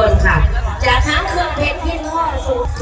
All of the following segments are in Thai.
คนค่ะ จากทั้งเครื่องเพชรพินท่อสูง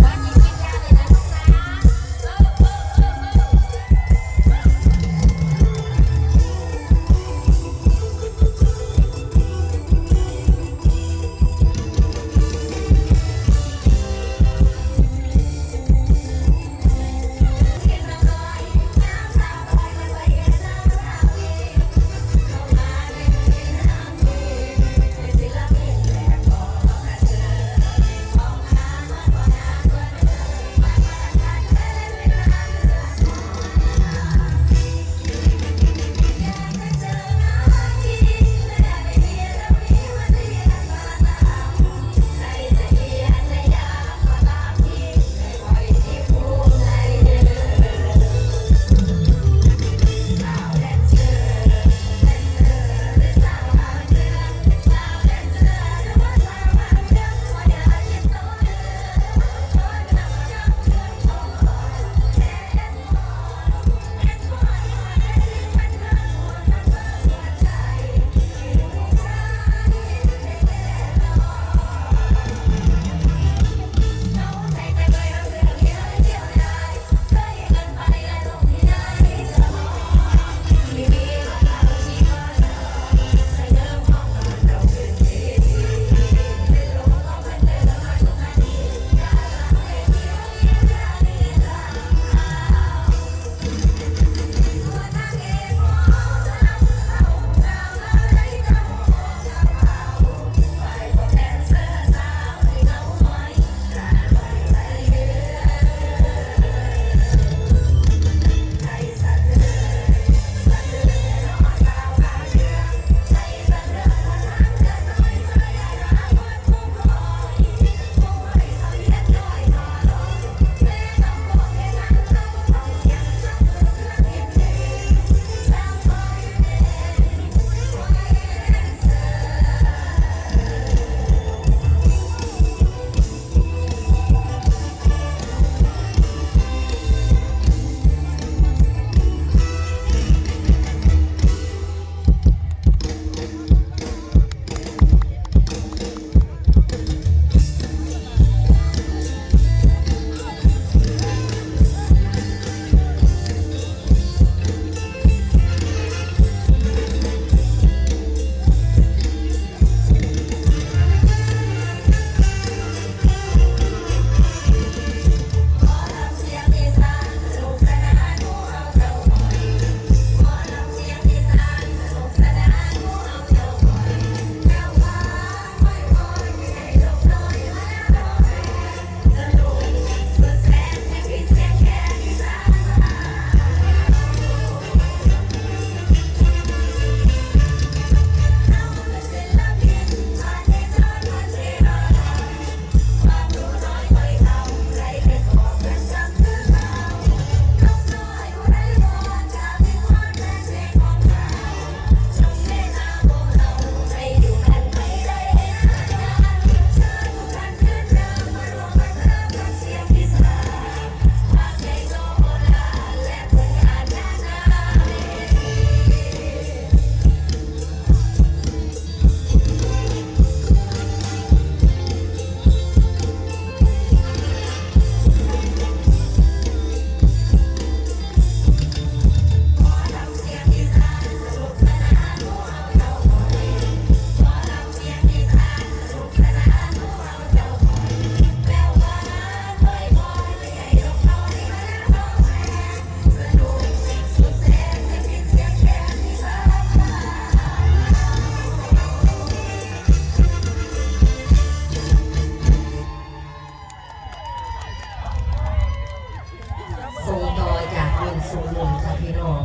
จากรุ่นค่ะพี่น้อง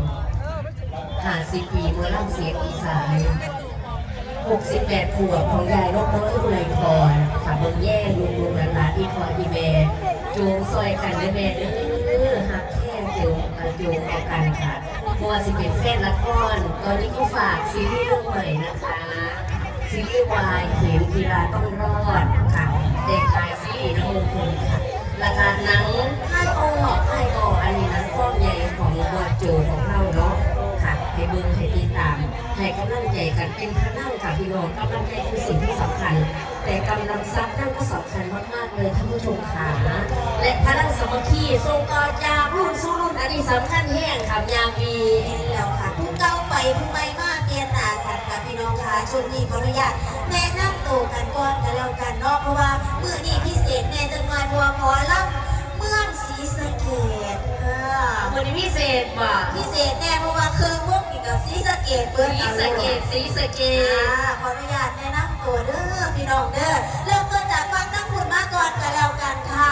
50ปีเมื่อล่ำเสียงอีสาน68ขวบของยายนกน้อยอุไรพรค่ะเบิ่งแย่ลุงลุงหลานๆที่พอที่แม่จูงซอยกันด้แม่เด้อหักแค่จูงจูงเอากันค่ะเพราะว่าสิเป็นแฟนละครตอนนี้ก็ฝากซีรีส์เรื่องใหม่นะคะซีรีส์วายเข็มกีฬาต้องรอดค่ะเด็กชายซีรีส์น้องมงคลค่ะและกาหนังค่ายอ้อค่ายอ้ออันนี้นังฟ้อมใหญ่ กำลังใจกันเป็นพลังค่ะพี่น้องกำลังใจคือสิ่งที่สำคัญ แต่กำลังทรัพย์นั่นก็สำคัญมากๆเลยท่านผู้ชมขาและพลังสามัคคีส่งต่อจากรุ่นสู่รุ่นอันนี้สำคัญแห้งค่ะยามวีเห็นแล้วค่ะผู้เก่าไปผู้ใหม่มากเตียนตากันค่ะพี่น้องค่ะช่วงนี้ขออนุญาตแนะนำตัวกันก่อนกันแล้วกันเนาะเพราะว่ามื้อนี้พิเศษแน่จังหวัดบัวหมอลำเมืองศรีสะเกษค่ะวันนี้พิเศษว่ะพิเศษแน่เพราะว่าเครื่องวงกี่ กับศรีสะเกษเปิดสีอาสะเกรตมณ์สีสะเกอ่าตขออนุญาตแนะนำตัวเด้อพี่น้องเด้อเริ่มต้นจากฟังน้ำคุณมาก่อนกันแล้วกันค่ะ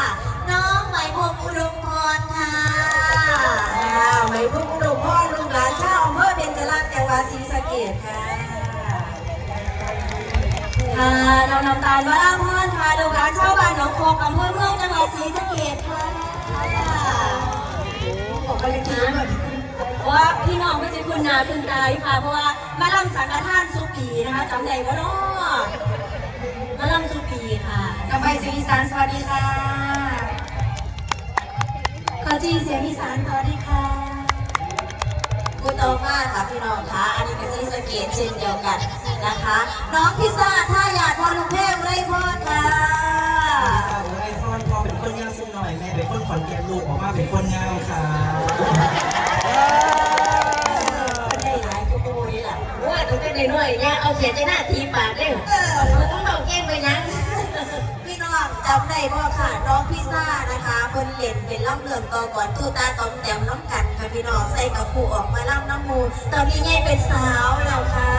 น้องไหมพงอุดมพรค่ะอ่าไหมพงอุดมพรลูกหลานชาวอำเภอเบญจรัตน์จังหวัดศรีสะเกษค่ะค่ะน้องน้ำตาลวราพรค่ะลูกหลานชาวบ้านหนองโคกอำเภอเมืองจังหวัดศรีสะเกษค่ะบอกไปเลยค่ะ ว่าพี่น้องไม่ใช่คุณนาคุณตายค่ะ เพราะว่ามาลำสังฆทานสุปีนะคะจำได้ก็เนาะมาลำสุปีค่ะกำไมเสียงอีสานสวัสดีค่ะขอจีเสียงอีสานสวัสดีค่ะพูดตรงมากค่ะพี่น้องคะอันนี้เป็นซีสะเกตเช่นเดียวกันนะคะ น้องพิซซ่าท่าหยาดพรลุงเทพไรพรค่ะสาวไอคอนพอเป็นคนงามสุดหน่อยแม่เป็นคนขอนแก่นลูกออกมาเป็นคนงามค่ะ น่อยๆเนี่ยเอาเขียนใจหน้าทีปากเด้อเออมันต้องเอาเก้งไปยังพี่น้องจำได้บ่ค่ะน้องพิซซ่านะคะเพิ่นเล่นเป็นล่ำเรืองต่อก่อนตู้ตาตอมแต้มน้ำกันค่ะพี่น้องใส่กับผู้ออกมาล่ำน้ำมูตอนนี้ยายเป็นสาวแล้วค่ะ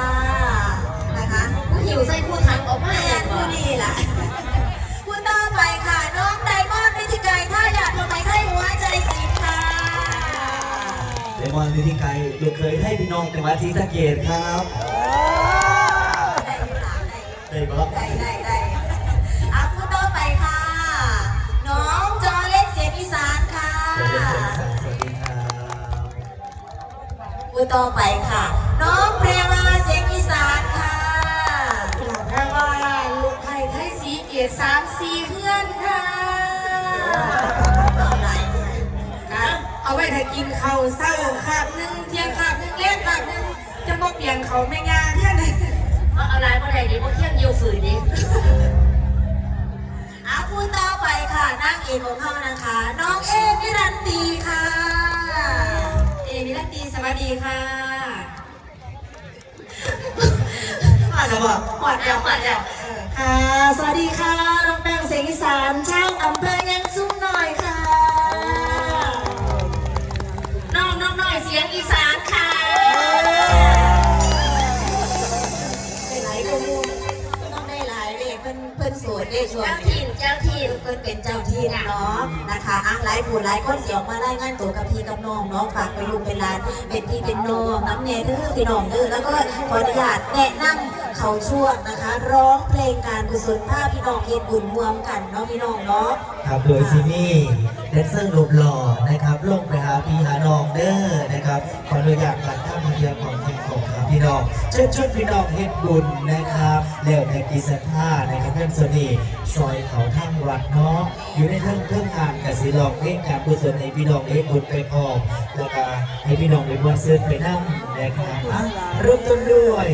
นะคะผู้หิวใส่ผู้ถังออกมาแม่อย่างผู้ก่อนดีล่ะผู้ต่อไปค่ะน้องไดมอนด์วิธีไกรท่าหยาดทำไมให้หัวใจสิค่ะเดมอนวิธีไกรลูกเคยให้พี่น้องจังหวัดศรีสะเกษครับได้อยู่หลาน ได้อยู่ได้ปะได้ได้ได้อะผู้ต่อไปค่ะ น้องจอเล็กเสียงอีสานค่ะสวัสดีครับสวัสดีครับผู้ต่อไปค่ะ น้องเพรวาเสียงอีสานค่ะแปลว่าลูกไผ่ไทยสีเกียรติสามสี่เพื่อนค่ะต่อไหนครับเอาไว้ถ้ากินข้าวเศร้าขาบหนึ่งเที่ยงขาบหนึ่งเลี้ยงขาบหนึ่งจะมาเปลี่ยนเขาไม่งานเนี่ยเลย เอาอะไรมาได้ดีเพราะเที่ยงอยู่ฝืนดิอาผู้ต่อไปค่ะนางเอกของเขานะคะ น้องเอมิรันตีค่ะ เอมิลันตีสวัสดีค่ะมาแล้วบอกหอดแล้วหอดแล้วค่ะ สวัสดีค่ะ น้องแป้งเสียงอีสานชาวอำเภอ ผู้หลายคนเสียงมาได้งานตัวกับพี่กับน้องเนาะฝากไปลูกเป็นหลานเป็นพี่เป็นน้องน้ำเนยเด้อพี่น้องเด้อแล้วก็ขออนุญาตแนะนำเขาช่วงนะคะ ร้องเพลงการกุศลภาพพี่น้องเฮ็ดบุญรวมกันเนาะพี่น้องเนาะ ครับโดยซีนี่แดนเซอร์รูปหล่อนะครับลงไปหาพี่หานองเด้อนะครับขออนุญาตตัดท่ามาเดียวของทีมของครับพี่น้องเชิญชวนพี่น้องเฮ็ดบุญนะครับแล้วในกีสัทธานะครับเพื่อนสนีซอยเขาทั้งวัดเนาะอยู่ในเรื่องเครื่องงานกับศิลองเพลงการกุศลในพี่น้องเฮ็ดบุญไปพร้อมแล้วก็ให้พี่น้องไปมวนซื้อไปนั่งนะครับอะเริ่มต้นด้วย